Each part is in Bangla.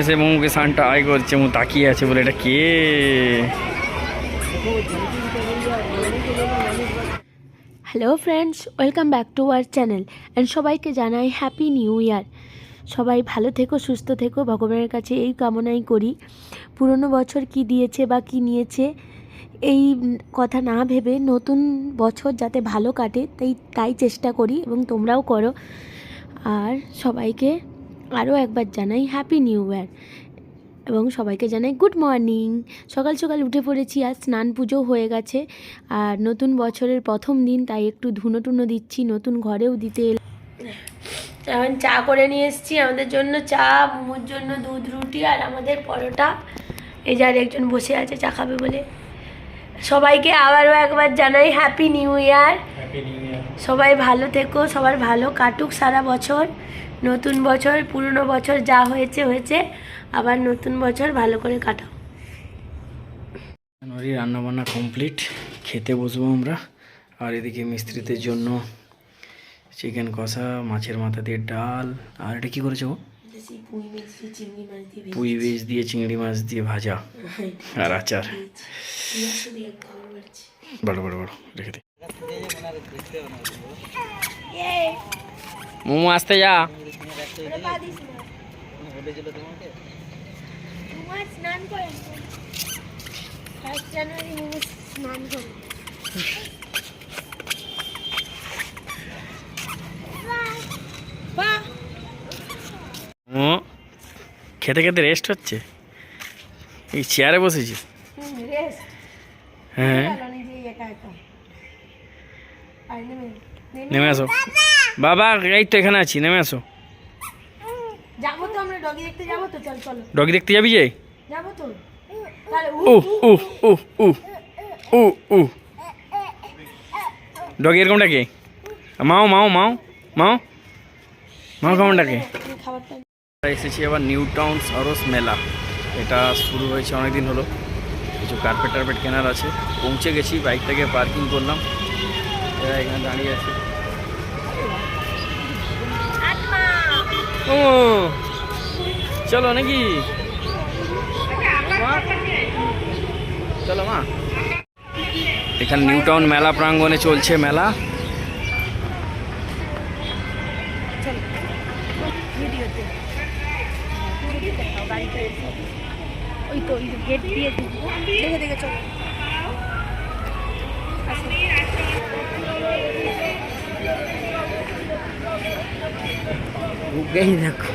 এসে, মোমোকে সানটা আয় করছে মু তাকিয়ে আছে বলে, এটা কে? Hello friends welcome back to our channel and সবাইকে জানাই হ্যাপি নিউ ইয়ার সবাই ভালো থেকো, সুস্থ থেকো, ভগবানের কাছে এই কামনাই করি। পুরনো বছর কি দিয়েছে বা কি নিয়েছে, এই কথা না ভেবে নতুন বছর যাতে ভালো কাটে, তাই তাই চেষ্টা করি এবং তোমরাও করো। আর সবাইকে আরও একবার জানাই হ্যাপি নিউ ইয়ার এবং সবাইকে জানাই গুড মর্নিং সকাল সকাল উঠে পড়েছি আর স্নান পুজো হয়ে গেছে। আর নতুন বছরের প্রথম দিন তাই একটু ধুনো টুনো দিচ্ছি নতুন ঘরেও দিতে এখন চা করে নিয়ে এসেছি। আমাদের জন্য চা মোমোর জন্য দুধ রুটি আর আমাদের পরোটা। এই যে আর একজন বসে আছে চা খাবে বলে। সবাইকে আবারও একবার জানাই হ্যাপি নিউ ইয়ার সবাই ভালো থেকো সবার ভালো কাটুক সারা বছর। নতুন বছর পুরনো বছর যা হয়েছে হয়েছে। আবার নতুন বছর ভালো করে কাটাও। জানুয়ারি রান্নাবান্না কমপ্লিট খেতে বসবো আমরা। আর এদিকে মিস্ত্রিদের জন্য চিকেন কষা মাছের মাথা দিয়ে ডাল। আর এটা কী করেছ পুঁই বীজ দিয়ে চিংড়ি মাছ দিয়ে ভাজা আর আচার। বড় বড় বড় রেখে দে। মোমো আসতে যা। স্নান করেন ফার্স্ট জানুয়ারি মোমো স্নান করেন খেতে খেতে রেস্ট হচ্ছে? এই চেয়ারে বসেছি। হ্যাঁ। নেমে আসো। বাবা এই তো এখানে আছি নেমে আসো। যাব তো আমরা ডগি দেখতে যাব তো চল চলো। ডগি দেখতে যাবি যে? যাব তো। তাহলে উ উ উ উ উ উ। ডগি এরকম ডাকে মাও মাও মাও মাও। মাও কেমন ডাকে এসেছি আবার নিউ টাউন সরস মেলা। এটা শুরু হয়েছে অনেকদিন হলো। কিছু কার্পেট টার্পেট কেনার আছে। পৌঁছে গেছি বাইকটাকে পার্কিং করলাম। এরা এখানে দাঁড়িয়ে আছে। ও। চলো নাকি? চলো মা। এখানে নিউ টাউন মেলা প্রাঙ্গণে চলছে মেলা। গেট দিয়ে দেখে দেখে চলো। দেখো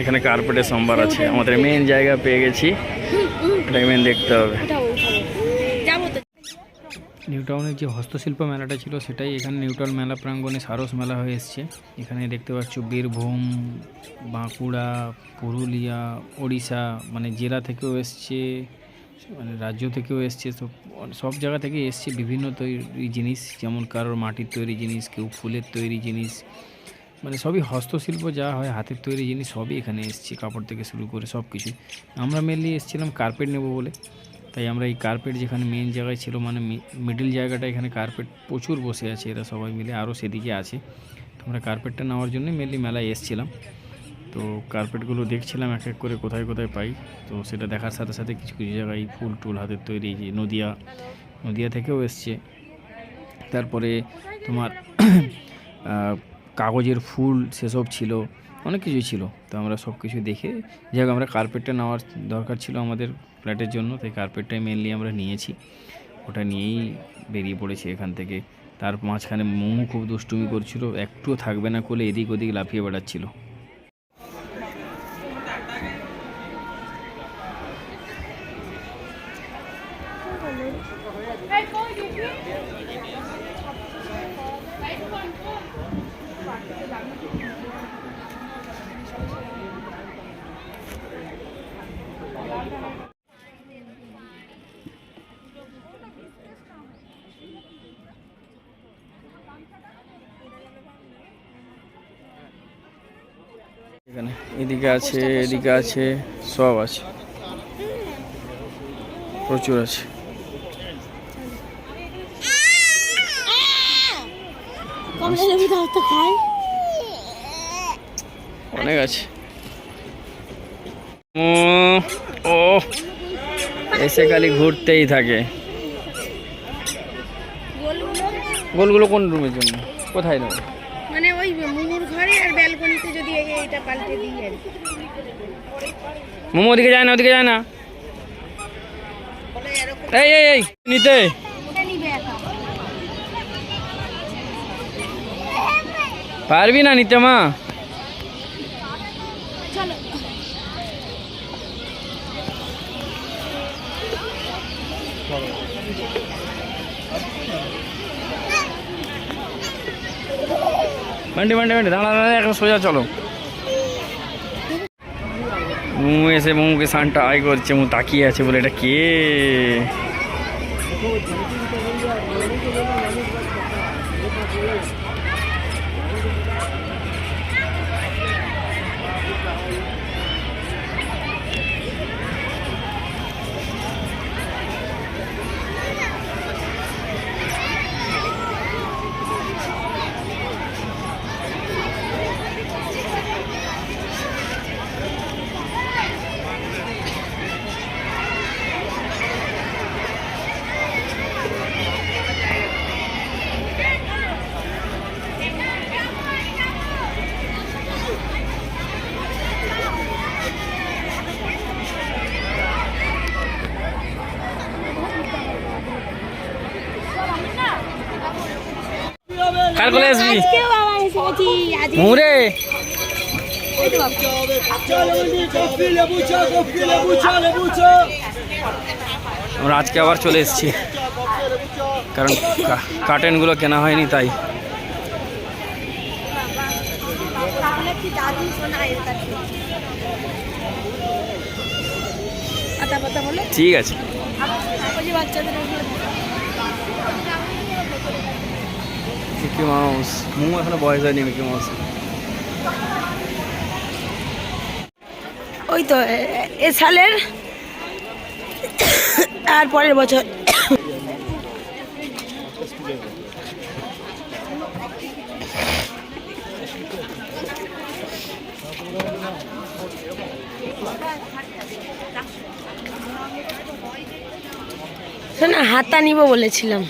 এখানে কার্পেটের সম্ভার আছে। আমাদের মেন জায়গা পেয়ে গেছি। এটাকে মেন দেখতে হবে। যাব তো নিউ টাউনের যে হস্তশিল্প মেলাটা ছিল সেটাই এখানে নিউ টাউন মেলা প্রাঙ্গণে সারস মেলা হয়ে এসছে। এখানে দেখতে পাচ্ছ বীরভূম বাঁকুড়া পুরুলিয়া ওড়িশা মানে জেলা থেকেও এসছে। মানে রাজ্য থেকেও এসছে সব সব জায়গা থেকে এসছে বিভিন্ন তৈরি জিনিস, যেমন কারোর মাটির তৈরি জিনিস, কেউ ফুলের তৈরি জিনিস মানে সবই হস্তশিল্প যা হয়, হাতের তৈরি জিনিস সবই এখানে এসছে, কাপড় থেকে শুরু করে সব কিছু। আমরা মেনলি এসেছিলাম কার্পেট নেব বলে, তাই আমরা এই কার্পেট যেখানে মেন জায়গায় ছিল মানে মিডিল জায়গাটা এখানে কার্পেট প্রচুর বসে আছে, এরা সবাই মিলে, আরও সেদিকে আছে। তো আমরা কার্পেটটা নেওয়ার জন্য মেনলি মেলায় এসেছিলাম। তো কার্পেটগুলো দেখছিলাম, এক এক করে কোথায় কোথায় পাই। তো সেটা দেখার সাথে সাথে কিছু কিছু জায়গায় ফুল টুল হাতের তৈরি যে নদিয়া নদিয়া থেকেও এসছে। তারপরে তোমার কাগজের ফুল সেসব ছিল, অনেক কিছুই ছিল। তো আমরা সব কিছু দেখে, যাই হোক, আমরা কার্পেটটা নেওয়ার দরকার ছিল আমাদের ফ্ল্যাটের জন্য, তাই কার্পেটটাই মেনলি আমরা নিয়েছি। ওটা নিয়েই বেরিয়ে পড়েছি এখান থেকে। তার মাঝখানে মোমো খুব দুষ্টুমি করছিল, একটুও থাকবে না করলে এদিক ওদিক লাফিয়ে বেড়াচ্ছিল। এদিকে আছে এদিকে আছে সব আছে। প্রচুর আছে। অনেক আছে। ও ও এসে খালি ঘুরতেই থাকে। গোলগুলো কোন রুমের জন্য? কোথায় নেব মানে ওই মুমুর ঘরে আর ব্যালকনিতে যদি এইটা পাল্টে দিই আর। মোমো ওদিকে যায় না ওদিকে যায় না। এই এই এই নিতে। পারবি না নিতে, মা? বান্ডি বান্ডি বান্ডি দাঁড়া দাঁড়া, এখন সোজা চলো। মোমো এসে মোমোকে সানটা আয় করছে, মু তাকিয়ে আছে বলে, এটা কে? কার কোলে আসবি? মুরে আমরা আজকে আবার চলে এসেছি। কারণ কার্টেনগুলো কেনা হয়নি তাই। ঠিক আছে। বাচ্চাদের মিকি মাউস মোমো এখনও বয়স হয়নি মিকি মাউস ওই তো, এ- সালের আর পরের বছর। শোন হাতা নিব বলেছিলাম।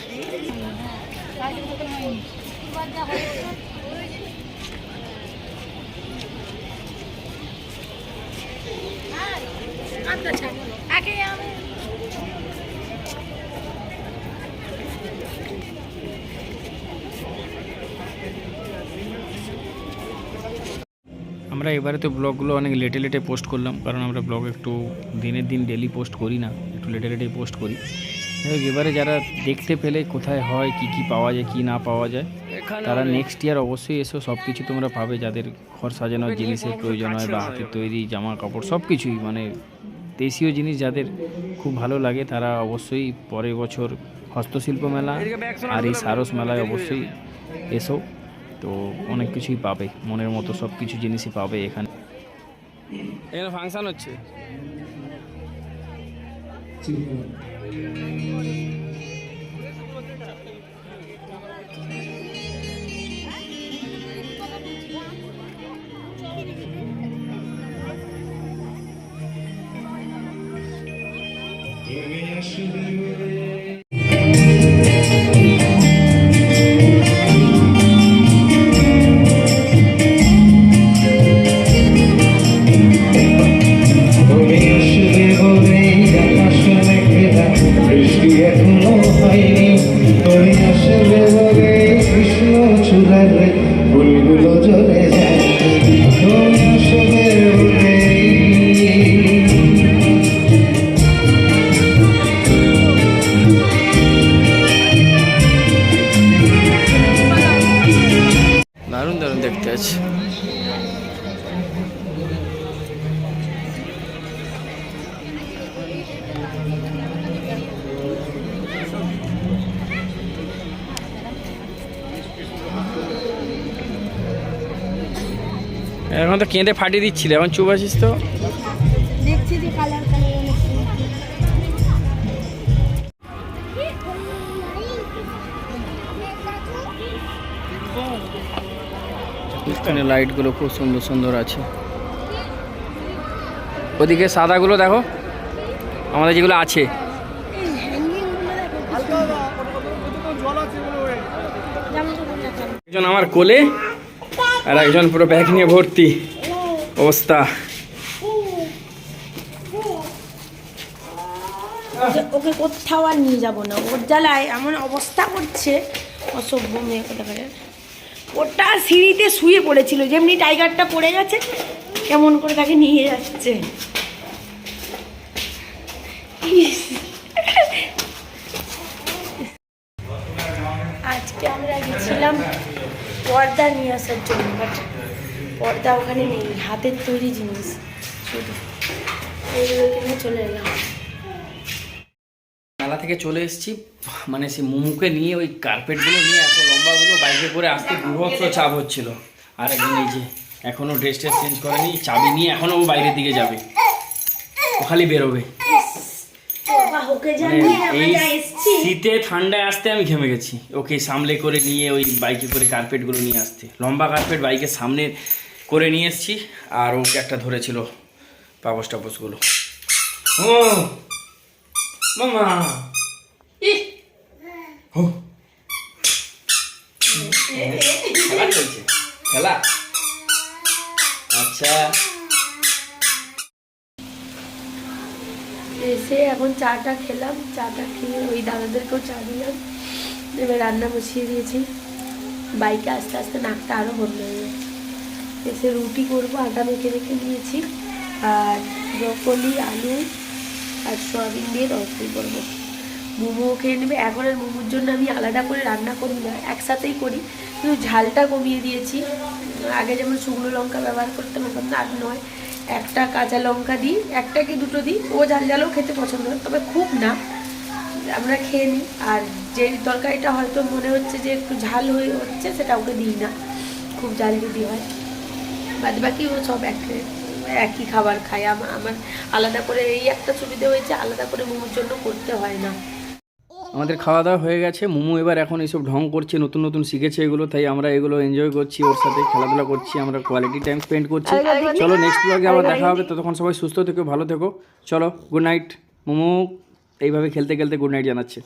আমরা এবারে তো ব্লগগুলো অনেক লেটে লেটে পোস্ট করলাম কারণ আমরা ব্লগ একটু দিনের দিন ডেলি পোস্ট করি না একটু লেটে লেটে পোস্ট করি। এবারে যারা দেখতে পেলে কোথায় হয় কি কি পাওয়া যায় কি না পাওয়া যায় তারা নেক্সট ইয়ার অবশ্যই এসো সব কিছু তোমরা পাবে যাদের ঘর সাজানোর জিনিসের প্রয়োজন হয় বা হাতের তৈরি জামা কাপড় সব কিছুই মানে দেশীয় জিনিস যাদের খুব ভালো লাগে তারা অবশ্যই পরের বছর হস্তশিল্প মেলা আর এই সারস মেলায় অবশ্যই এসো। তো অনেক কিছুই পাবে মনের মতো সব কিছু জিনিসই পাবে এখানে। এখানে ফাংশন হচ্ছে। এখন তো কেঁদে ফাটিয়ে দিচ্ছিল এখন চুপ আছিস তো দেখছি যে কালার কালার অনেক সুন্দর। এখানে লাইটগুলো খুব সুন্দর সুন্দর আছে। ওদিকে সাদাগুলো দেখো, আমাদের যেগুলো আছে। একজন আমার কোলে, আর একজন পুরো ব্যাগ নিয়ে ভর্তি অবস্থা। ওকে কোথাও আর নিয়ে যাব না, ওর জ্বালায় এমন অবস্থা করছে, অসভ্য মেয়ে কোথাকারে ওটা সিঁড়িতে শুয়ে পড়েছিল, যেমনি টাইগারটা পড়ে গেছে, কেমন করে তাকে নিয়ে যাচ্ছে। আজকে আমরা গেছিলাম পর্দা নিয়ে আসার জন্য বাট পর্দা ওখানে নেই, হাতের তৈরি জিনিস। শুধু এইগুলো চলে এলাম। মেলা থেকে চলে এসেছি মানে সে মোমোকে নিয়ে ওই কার্পেটগুলো নিয়ে এত বাইকে করে আসতে বিভৎস চাপ হচ্ছিল। আর একদিন এই যে এখনও ড্রেস ট্রেস চেঞ্জ করেনি চাবি নিয়ে এখনও ও বাইরের দিকে যাবে। ও খালি বেরোবে। মানে এই শীতে ঠান্ডায় আসতে আমি ঘেমে গেছি। ওকে সামলে করে নিয়ে ওই বাইকে করে কার্পেটগুলো নিয়ে আসতে। লম্বা কার্পেট বাইকের সামনে করে নিয়ে এসেছি আর ওকে একটা ধরেছিল পাপস টাপসগুলো ও মামা। ই হো আচ্ছা। এসে এখন চাটা খেলাম। চাটা খেয়ে ওই দাদাদেরকেও চা দিলাম। এবার রান্না বসিয়ে দিয়েছি। বাইকে আস্তে আস্তে নাকটা আরও বন্ধ হয়ে এসে রুটি করব, আটা মেখে রেখে নিয়েছি। আর ব্রকলি, আলু আর সয়াবিন দিয়ে তরকারি করব। মোমো খেয়ে নেবে। এখন আর মোমোর জন্য আমি আলাদা করে রান্না করি না, একসাথেই করি। কিন্তু ঝালটা কমিয়ে দিয়েছি। আগে যেমন শুকনো লঙ্কা ব্যবহার করতাম, এখন আর নয়। একটা কাঁচা লঙ্কা দিই, একটা কি দুটো দিই, ও ঝাল ঝালও খেতে পছন্দ করে তবে খুব না। আমরা খেয়ে নিই। আর যে তরকারিটা হয়তো মনে হচ্ছে যে একটু ঝাল হয়ে হচ্ছে, সেটা ওকে দিই না। খুব ঝাল যদি হয়। বাদ বাকি ও সব এক, একই খাবার খায়। আমার আলাদা করে এই একটা সুবিধা হয়েছে, আলাদা করে মোমোর জন্য করতে হয় না। আমাদের খাওয়া দাওয়া হয়ে গেছে। মোমো এবার এখন এইসব ঢং করছে নতুন নতুন শিখেছে এগুলো তাই আমরা এগুলো এনজয় করছি ওর সাথে খেলাধুলা করছি আমরা কোয়ালিটি টাইম স্পেন্ড করছি। চলো নেক্সট ব্লগে আবার দেখা হবে ততক্ষণ সবাই সুস্থ থেকো ভালো থেকো। চলো গুড নাইট মোমো। এইভাবে খেলতে খেলতে গুড নাইট জানাচ্ছে।